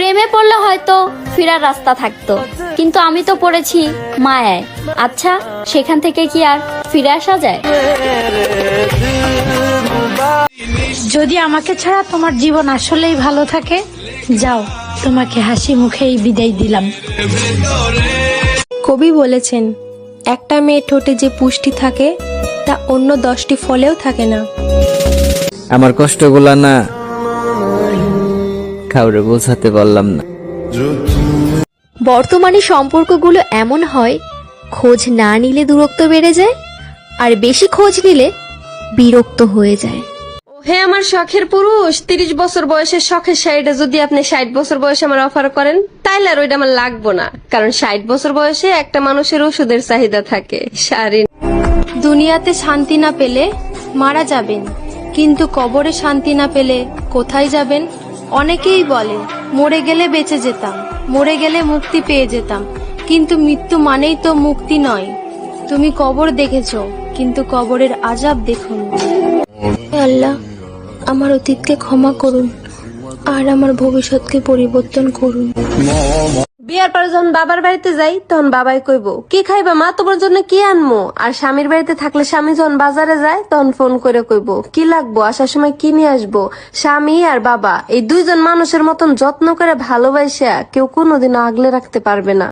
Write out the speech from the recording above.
প্রেমে পড়লে হয়তো ফেরার রাস্তা থাকতো। কিন্তু আমি তো পড়েছি মায়ায়। আচ্ছা সেখান থেকে কি আর ফিরে আসা যায়? যদি আমাকে ছাড়া তোমার জীবন আসলেই ভালো থাকে যাও তোমাকে হাসি মুখেই বিদায় দিলাম। কবি বলেছেন একটা মেয়ে ঠোঁটে যে পুষ্টি থাকে তা অন্য দশটি ফলেও থাকে না। আমার কষ্টগুলা না কাউরে বোঝাতে পারলাম না। বর্তমানে সম্পর্কগুলো এমন হয় খোঁজ না নিলে দূরত্ব বেড়ে যায় আর বেশি খোঁজ নিলে বিরক্ত হয়ে যায়। হে আমার শখের পুরুষ তিরিশ বছর বয়সের শখের শাড়িটা যদি আপনি ষাট বছর বয়সে আমার অফার করেন তাইলে আর ওইটা আমার লাগবো না। কারণ ষাট বছর বয়সে একটা মানুষের ওষুধের চাহিদা থাকে শাড়ি। দুনিয়াতে শান্তি না পেলে মারা যাবেন কিন্তু কবরে শান্তি না পেলে কোথায় যাবেন? অনেকেই বলে, মরে গেলে বেঁচে যেতাম, মরে গেলে মুক্তি পেয়ে যেতাম, কিন্তু মৃত্যু মানেই তো মুক্তি নয়। তুমি কবর দেখেছ, কিন্তু কবরের আজাব দেখুন আল্লাহ, আমার অতীতকে ক্ষমা করুন, আর আমার ভবিষ্যৎকে পরিবর্তন করুন। বিয়ার পরে যখন বাবার বাড়িতে যাই, তখন বাবাই কইব, কি খাইবা মা? তোমার জন্য কি আনমো? আর স্বামীর বাড়িতে থাকলে স্বামী যখন বাজারে যায়, তখন ফোন করে কইব, কি লাগবো? আসার সময় কি নিয়ে আসব? স্বামী আর বাবা, এই দুইজন মানুষের মতন যত্ন করে ভালোবাসা কেউ কোনোদিনও আগলে রাখতে পারবে না।